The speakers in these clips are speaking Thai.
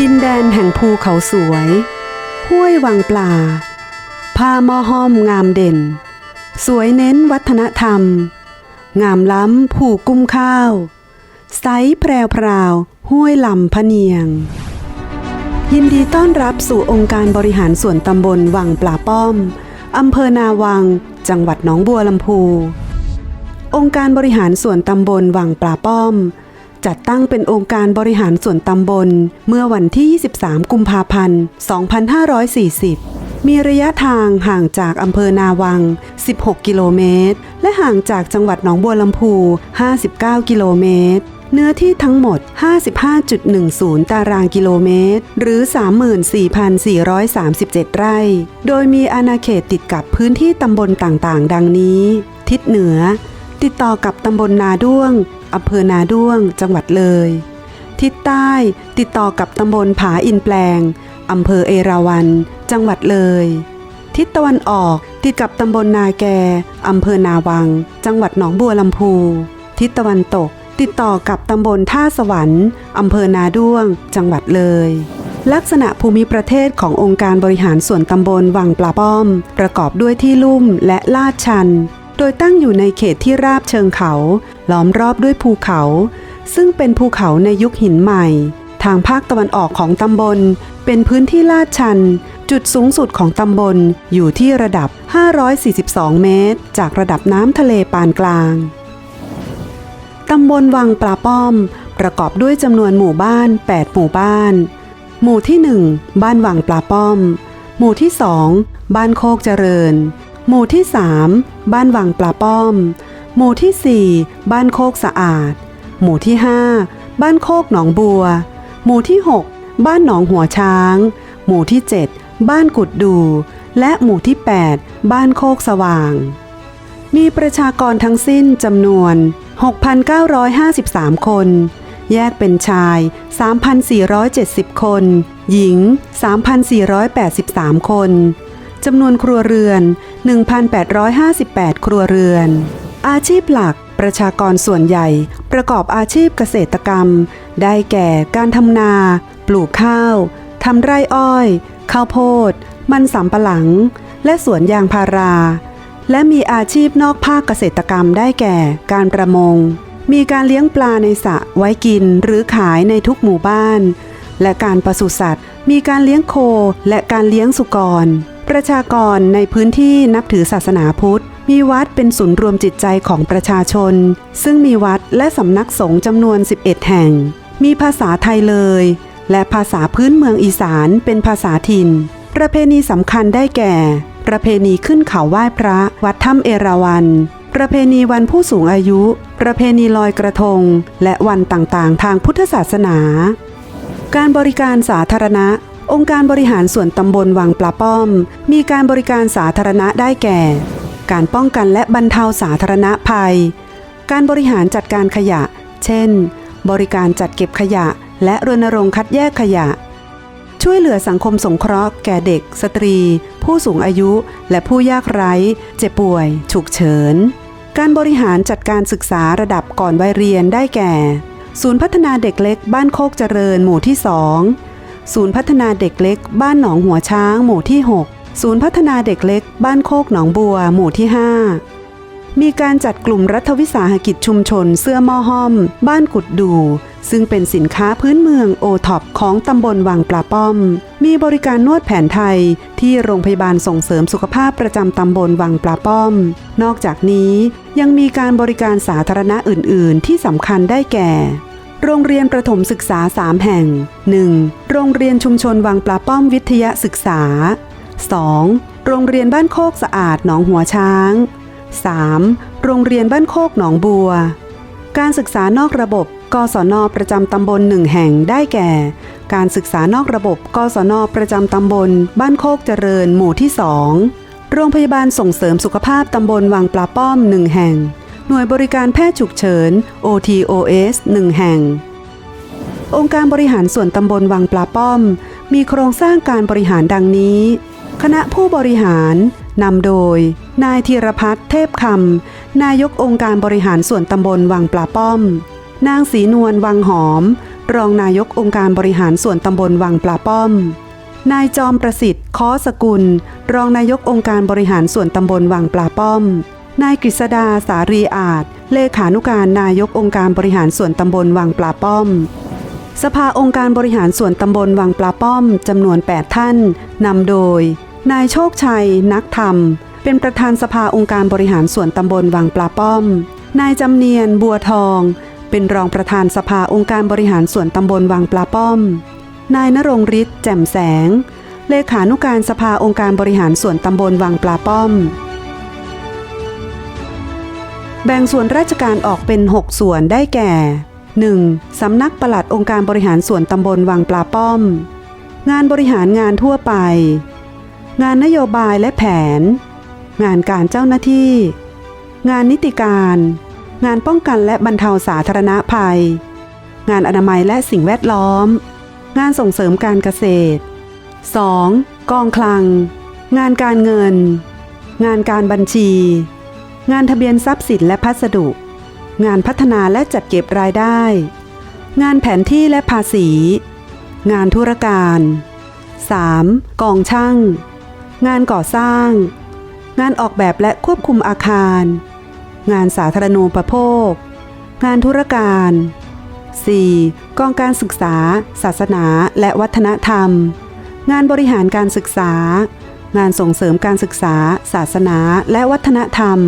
ดินแดนแห่งภูเขาสวย ห้วยวังปลาผ้ามอห้อมงามเด่น สวยเน้นวัฒนธรรม งามล้ำผูกกุ้มข้าวใสแพรวพราวห้วยลำพะเนียง ยินดีต้อนรับสู่องค์การบริหารส่วนตำบลวังปลาป้อมอำเภอนาวัง จังหวัดหนองบัวลำพู องค์การบริหารส่วนตำบลวังปลาป้อม จัดตั้งเป็นองค์การบริหารส่วนตำบล เมื่อวันที่ 23 กุมภาพันธ์ 2540 มีระยะทางห่างจากอำเภอนาวัง 16 กิโลเมตร และห่างจากจังหวัดหนองบัวลำพู 59 กิโลเมตรเนื้อที่ทั้งหมด 55.10 ตารางกิโลเมตร หรือ 34,437 ไร่ โดยมีอาณาเขตติดกับพื้นที่ตำบลต่างๆ ดังนี้ ทิศเหนือ ติดต่อกับตำบลนาด้วงอำเภอนาด้วง จังหวัดเลย ทิศใต้ติดต่อกับตำบลผาอินแปลงอำเภอเอราวัณจังหวัดเลย ทิศตะวันออกติดกับตำบลนาแกอำเภอนาวัง จังหวัดหนองบัวลำพู ทิศตะวันตกติดต่อกับตำบลท่าสวรรค์อำเภอนาด้วง จังหวัดเลย ลักษณะภูมิประเทศขององค์การบริหารส่วนตำบลวังปลาป้อม ประกอบด้วยที่ลุ่มและลาดชัน โดยตั้งอยู่ในเขตที่ราบเชิงเขาล้อมรอบด้วยภูเขา ซึ่งเป็นภูเขาในยุคหินใหม่ ทางภาคตะวันออกของตำบล เป็นพื้นที่ลาดชัน จุดสูงสุดของตำบลอยู่ที่ระดับ 542 เมตร จากระดับน้ำทะเลปานกลางตำบลวังปลาป้อม ประกอบด้วยจำนวนหมู่บ้าน 8 หมู่บ้าน หมู่ที่ 1 บ้านวังปลาป้อม หมู่ที่ 2 บ้านโคกเจริญ หมู่ที่ 3 บ้านวังปลาป้อม หมู่ที่ 4 บ้านโคกสะอาด หมู่ที่ 5 บ้านโคกหนองบัว หมู่ที่ 6 บ้านหนองหัวช้าง หมู่ที่ 7 บ้านกุดดู และหมู่ที่ 8 บ้านโคกสว่าง มีประชากรทั้งสิ้นจำนวน 6,953 คน แยกเป็นชาย 3,470 คน หญิง 3,483 คน จำนวนครัวเรือน 1,858 ครัวเรือน อาชีพหลักประชากรส่วนใหญ่ประกอบอาชีพเกษตรกรรม ได้แก่การทำนา ปลูกข้าว ทำไร่อ้อย ข้าวโพด มันสำปะหลัง และสวนยางพารา และมีอาชีพนอกภาคเกษตรกรรมได้แก่การประมง มีการเลี้ยงปลาในสระไว้กินหรือขายในทุกหมู่บ้าน และการปศุสัตว์ มีการเลี้ยงโคและการเลี้ยงสุกร ประชากรในพื้นที่นับถือศาสนาพุทธ มีวัดเป็นศูนย์รวมจิตใจของประชาชน ซึ่งมีวัดและสำนักสงฆ์จำนวน 11 แห่ง มีภาษาไทยเลย และภาษาพื้นเมืองอีสานเป็นภาษาถิ่น ประเพณีสำคัญได้แก่ ประเพณีขึ้นเขาไหว้พระวัดถ้ำเอราวัณประเพณีวันผู้สูงอายุ ประเพณีลอยกระทง และวันต่างๆ ทางพุทธศาสนา การบริการสาธารณะ องค์การบริหารส่วนตำบลวังปลาป้อม มีการบริการสาธารณะได้แก่ การป้องกันและบรรเทาสาธารณภัย การบริหารจัดการขยะ เช่น บริการจัดเก็บขยะ และรณรงค์คัดแยกขยะ ช่วยเหลือสังคมสงเคราะห์แก่เด็ก สตรี ผู้สูงอายุ และผู้ยากไร้ เจ็บป่วย ฉุกเฉิน การบริหารจัดการศึกษาระดับก่อนวัยเรียนได้แก่ ศูนย์พัฒนาเด็กเล็กบ้านโคกเจริญหมู่ที่ 2 ศูนย์พัฒนาเด็กเล็ก บ้านหนองหัวช้าง หมู่ที่ 6 ศูนย์พัฒนาเด็กเล็ก บ้านโคกหนองบัว หมู่ที่ 5 มีการจัดกลุ่มรัฐวิสาหกิจชุมชน เสื้อม้อห้อม บ้านกุดดู ซึ่งเป็นสินค้าพื้นเมืองโอท็อปของตำบลวังปลาป้อม มีบริการนวดแผนไทยที่โรงพยาบาลส่งเสริมสุขภาพประจำตำบลวังปลาป้อม นอกจากนี้ยังมีการบริการสาธารณะอื่น ๆ ที่สำคัญได้แก่ โรงเรียนประถมศึกษา 3 แห่ง 1. โรงเรียนชุมชนวังปลาป้อมวิทยาศึกษา 2. โรงเรียนบ้านโคกสะอาดหนองหัวช้าง 3. โรงเรียนบ้านโคกหนองบัว การศึกษานอกระบบกศนประจำตำบลหนึ่งแห่งได้แก่ การศึกษานอกระบบกศนประจำตำบล บ้านโคกเจริญหมู่ที่2โรงพยาบาลส่งเสริมสุขภาพตำบลวังปลาป้อมหนึ่งแห่ง หน่วยบริการแพทย์ฉุกเฉิน OTOS หนึ่งแห่ง องค์การบริหารส่วนตำบลวังปลาป้อม มีโครงสร้างการบริหารดังนี้ คณะผู้บริหารนำโดย นายธีรพัฒน์เทพคำนายกองค์การบริหารส่วนตำบลวังปลาป้อม นางศรีนวลวังหอม รองนายกองค์การบริหารส่วนตำบลวังปลาป้อม นายจอมประสิทธิ์ค้อสกุล รองนายกองค์การบริหารส่วนตำบลวังปลาป้อม นายกฤษดาสารีอาจ เลขานุการนายกองค์การบริหารส่วนตำบลวังปลาป้อม สภาองค์การบริหารส่วนตำบลวังปลาป้อมจำนวน 8 ท่านนำโดย นายโชคชัย นักธรรม เป็นประธานสภาองค์การบริหารส่วนตำบลวังปลาป้อม นายจำเนียนบัวทอง เป็นรองประธานสภาองค์การบริหารส่วนตำบลวังปลาป้อม นายนรงฤทธิ์แจ่มแสง เลขานุการสภาองค์การบริหารส่วนตำบลวังปลาป้อมแบ่งส่วนราชการออกเป็น 6 ส่วนได้แก่ 1. สำนักปลัดองค์การบริหารส่วนตำบลวังปลาป้อม งานบริหารงานทั่วไป งานนโยบายและแผน งานการเจ้าหน้าที่ งานนิติการ งานป้องกันและบรรเทาสาธารณภัย งานอนามัยและสิ่งแวดล้อม งานส่งเสริมการเกษตร 2. กองคลัง งานการเงิน งานการบัญชี งานทะเบียนทรัพย์สินและพัสดุ งานพัฒนาและจัดเก็บรายได้ งานแผนที่และภาษี งานธุรการ 3. กองช่าง งานก่อสร้าง งานออกแบบและควบคุมอาคาร งานสาธารณูปโภค งานธุรการ 4. กองการศึกษา ศาสนาและวัฒนธรรม งานบริหารการศึกษา งานส่งเสริมการศึกษา ศาสนาและวัฒนธรรม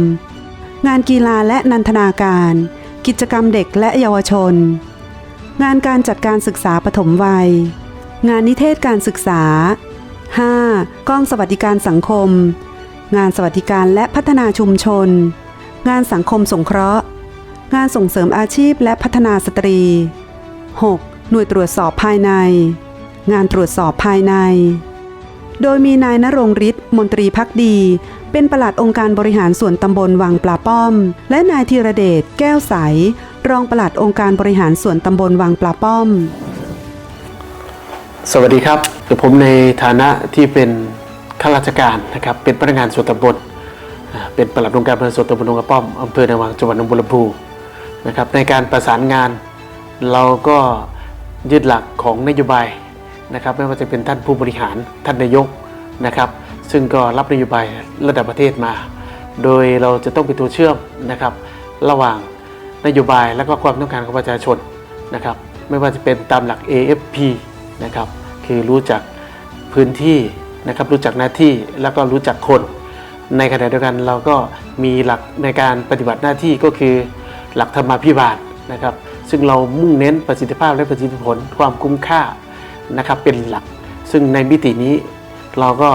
งานกีฬาและนันทนาการ กิจกรรมเด็กและเยาวชน งานการจัดการศึกษาปฐมวัย งานนิเทศการศึกษา 5. กองสวัสดิการสังคม งานสวัสดิการและพัฒนาชุมชน งานสังคมสงเคราะห์ งานส่งเสริมอาชีพและพัฒนาสตรี 6. หน่วยตรวจสอบภายใน งานตรวจสอบภายใน โดยมีนายนรงฤทธิ์มนตรีพักดี เป็นประหลัดองค์การบริหารส่วนตำบลวังปลาป้อม และนายธีรเดชแก้วใส รองประหลัดองค์การบริหารส่วนตำบลวังปลาป้อม สวัสดีครับผมในฐานะที่เป็นข้าราชการนะครับเป็นพนักงานส่วนตำบลเป็นประหลัดองค์การบริหารส่วนตำบลดงกระป้อมอำเภอนาวังจังหวัดหนองบัวลำพูนะครับในการประสานงานเราก็ยึดหลักของนโยบาย นะครับไม่ว่าจะเป็นท่านผู้บริหารท่านนายกนะครับ ซึ่งก็รับนโยบายระดับประเทศมา โดยเราจะต้องเป็นตัวเชื่อมนะครับ ระหว่างนโยบายและก็ความต้องการของประชาชนนะครับ ไม่ว่าจะเป็นตามหลัก AFP นะครับคือรู้จักพื้นที่นะครับรู้จักหน้าที่แล้วก็รู้จักคน ในขณะเดียวกันเราก็มีหลักในการปฏิบัติหน้าที่ก็คือหลักธรรมาภิบาลนะครับ ซึ่งเรามุ่งเน้นประสิทธิภาพและประสิทธิผลความคุ้มค่า นะครับเป็นหลัก ซึ่งในมิตินี้เราก็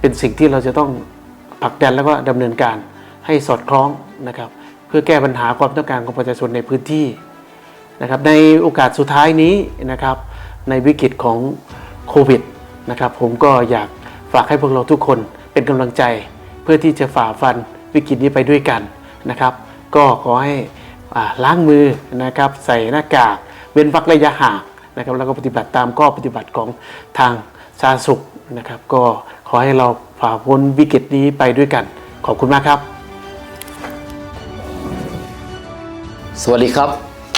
เป็นสิ่งที่เราจะต้องผลักดันแล้วก็ดำเนินการให้สอดคล้องนะครับ เพื่อแก้ปัญหาความต้องการของประชาชนในพื้นที่นะครับในโอกาสสุดท้ายนี้นะครับ ในวิกฤตของโควิดนะครับผมก็อยากฝากให้พวกเราทุกคนเป็นกำลังใจ เพื่อที่จะฝ่าฟันวิกฤตนี้ไปด้วยกันนะครับ ก็ขอให้ล้างมือนะครับ ใส่หน้ากาก เว้นวรรคระยะห่าง นะครับแล้วก็ปฏิบัติตามข้อปฏิบัติของทางสาธารณสุขนะครับ ก็ขอให้เราฝ่าพ้นวิกฤตนี้ไปด้วยกัน ขอบคุณมากครับ สวัสดีครับ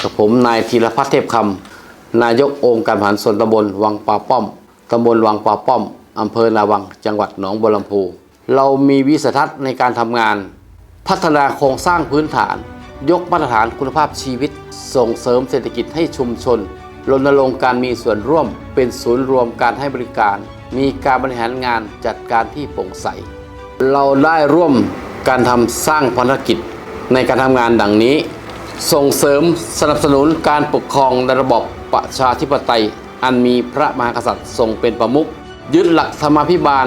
กับผมนายธีรพัฒน์เทพคำนายกองค์การบริหารส่วนตำบลวังปลาป้อมตำบลวังปลาป้อมอำเภอนาวัง จังหวัดหนองบัวลำพู เรามีวิสัยทัศน์ในการทำงาน พัฒนาโครงสร้างพื้นฐาน ยกมาตรฐานคุณภาพชีวิต ส่งเสริมเศรษฐกิจให้ชุมชน รณรงค์การมีส่วนร่วม เป็นศูนย์รวมการให้บริการ มีการบริหารงานจัดการที่โปร่งใส เราได้ร่วมการทำสร้างภารกิจในการทำงานดังนี้ ส่งเสริมสนับสนุนการปกครองในระบบประชาธิปไตย อันมีพระมหากษัตริย์ทรงเป็นประมุขยึดหลักธรรมาภิบาล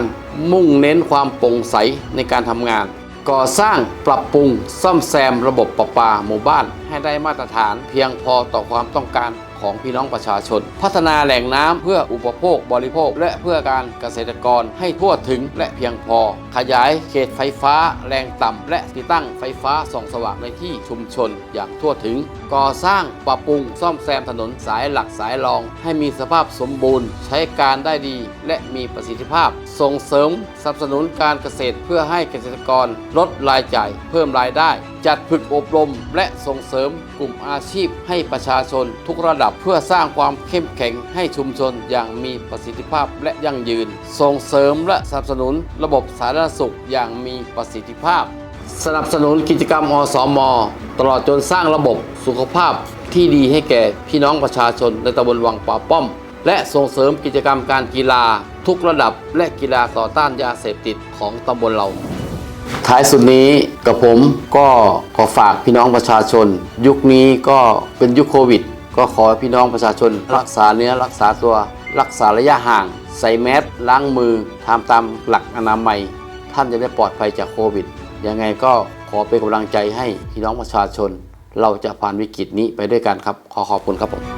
มุ่งเน้นความโปร่งใสในการทำงาน ก่อสร้างปรับปรุงซ่อมแซมระบบประปาหมู่บ้านให้ได้มาตรฐานเพียงพอต่อความต้องการ ของพี่น้องประชาชน พัฒนาแหล่งน้ำเพื่ออุปโภคบริโภค และเพื่อการเกษตรกรให้ทั่วถึงและเพียงพอ ขยายเขตไฟฟ้าแรงต่ำและติดตั้งไฟฟ้าส่องสว่างในที่ชุมชนอย่างทั่วถึง ก่อสร้างปรับปรุงซ่อมแซมถนนสายหลักสายรอง ให้มีสภาพสมบูรณ์ ใช้การได้ดี และมีประสิทธิภาพ ส่งเสริมสนับสนุนการเกษตรเพื่อให้เกษตรกรลดรายจ่าย เพิ่มรายได้ จัดฝึกอบรมและส่งเสริมกลุ่มอาชีพให้ประชาชนทุกระดับเพื่อสร้างความเข้มแข็งให้ชุมชนอย่างมีประสิทธิภาพและยั่งยืน ส่งเสริมและสนับสนุนระบบสาธารณสุขอย่างมีประสิทธิภาพ สนับสนุนกิจกรรมอสม ตลอดจนสร้างระบบสุขภาพที่ดีให้แก่พี่น้องประชาชนในตำบลวังป่าป้อม และส่งเสริมกิจกรรมการกีฬาทุกระดับและกีฬาต่อต้านยาเสพติดของตำบลเรา ท้ายสุดนี้กับผมก็ขอฝากพี่น้องประชาชน ยุคนี้ก็เป็นยุคโควิด ก็ขอพี่น้องประชาชน รักษาเนื้อรักษาตัว รักษาระยะห่าง ใส่แมสล้างมือทำตามหลักอนามัย ท่านจะได้ปลอดภัยจากโควิด ยังไงก็ขอเป็นกำลังใจให้พี่น้องประชาชน เราจะผ่านวิกฤตนี้ไปด้วยกันครับ ขอขอบคุณครับผม